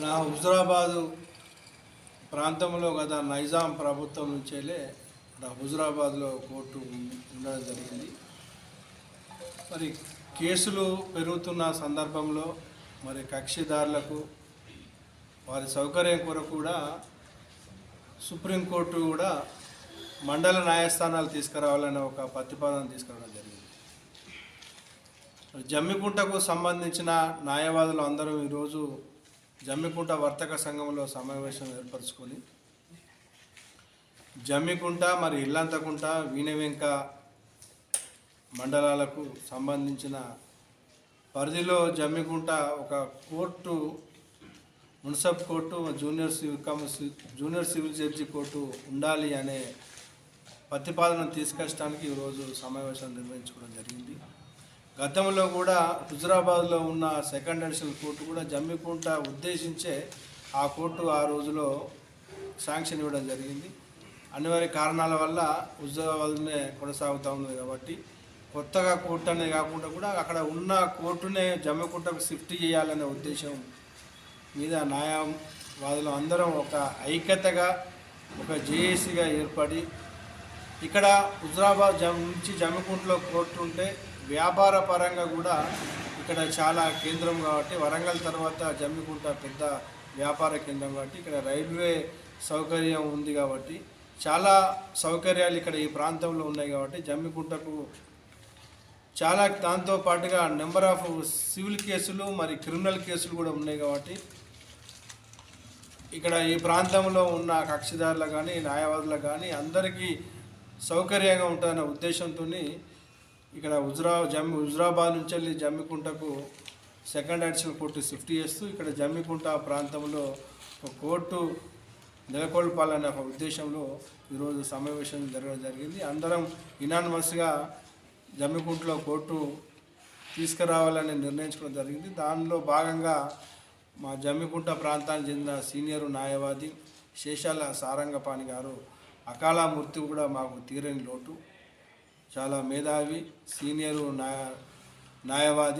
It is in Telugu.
నా హుజరాబాదు ప్రాంతంలో గత నైజాం ప్రభుత్వం నుంచేలే నా హుజురాబాద్లో కోర్టు ఉండడం జరిగింది. మరి కేసులు పెరుగుతున్న సందర్భంలో మరి కక్షిదారులకు వారి సౌకర్యం కొరకు కూడా సుప్రీంకోర్టు కూడా మండల న్యాయస్థానాలు తీసుకురావాలనే ఒక ప్రతిపాదన తీసుకురావడం జరిగింది. జమ్మికుంటకు సంబంధించిన న్యాయవాదులు అందరూ ఈరోజు జమ్మికుంట వర్తక సంఘంలో సమావేశం ఏర్పరచుకొని జమ్మికుంట మరి ఇల్లంతకుంట వీణవెంక మండలాలకు సంబంధించిన పరిధిలో జమ్మికుంట ఒక court మున్సబ్ court junior civil cum junior civil judge court ఉండాలి అనే ప్రతిపాదన తీసుకొచ్చడానికి ఈరోజు సమావేశం నిర్వహించుకోవడం జరిగింది. గతంలో కూడా హుజరాబాద్లో ఉన్న సెకండ్ అడిషనల్ కోర్టు కూడా జమ్మికుంట ఉద్దేశించే ఆ కోర్టు ఆ రోజులో శాంక్షన్ ఇవ్వడం జరిగింది. అనివార్య కారణాల వల్ల హుజరాబాద్నే కొనసాగుతూ ఉంది కాబట్టి కొత్తగా కోర్టు అనే కాకుండా కూడా అక్కడ ఉన్న కోర్టునే జమ్మికుంటకు షిఫ్ట్ చేయాలనే ఉద్దేశం మీద న్యాయవాదులు అందరం ఒక ఐక్యతగా ఒక జేఏసీగా ఏర్పడి ఇక్కడ హుజరాబాద్ జమ్ నుంచి జమ్మికుంటలో కోర్టు ఉంటే వ్యాపార పరంగా కూడా ఇక్కడ చాలా కేంద్రం కాబట్టి వరంగల్ తర్వాత జమ్మికుంట పెద్ద వ్యాపార కేంద్రం కాబట్టి ఇక్కడ రైల్వే సౌకర్యం ఉంది కాబట్టి చాలా సౌకర్యాలు ఇక్కడ ఈ ప్రాంతంలో ఉన్నాయి కాబట్టి జమ్మికుంటకు చాలా దాంతో పాటుగా నెంబర్ ఆఫ్ సివిల్ కేసులు మరి క్రిమినల్ కేసులు కూడా ఉన్నాయి కాబట్టి ఇక్కడ ఈ ప్రాంతంలో ఉన్న కక్షిదారులు కానీ న్యాయవాదులు కానీ అందరికీ సౌకర్యంగా ఉంటుందనే ఉద్దేశంతో ఇక్కడ హుజరా జమ్మి హుజరాబాద్ నుంచి వెళ్ళి జమ్మికుంటకు సెకండ్ అడిషనల్ కోర్టు షిఫ్ట్ చేస్తూ ఇక్కడ జమ్మికుంట ప్రాంతంలో ఒక కోర్టు నెలకొల్పాలనే ఒక ఉద్దేశంలో ఈరోజు సమావేశం జరగడం జరిగింది. అందరం ఇనానిమస్గా జమ్మికుంటలో కోర్టు తీసుకురావాలని నిర్ణయించుకోవడం జరిగింది. దానిలో భాగంగా మా జమ్మికుంట ప్రాంతానికి చెందిన సీనియర్ న్యాయవాది శేషాల సారంగపాణి గారు అకాల మృతి కూడా మాకు తీరని లోటు. చాలా మేధావి సీనియర్ న్యాయ న్యాయవాది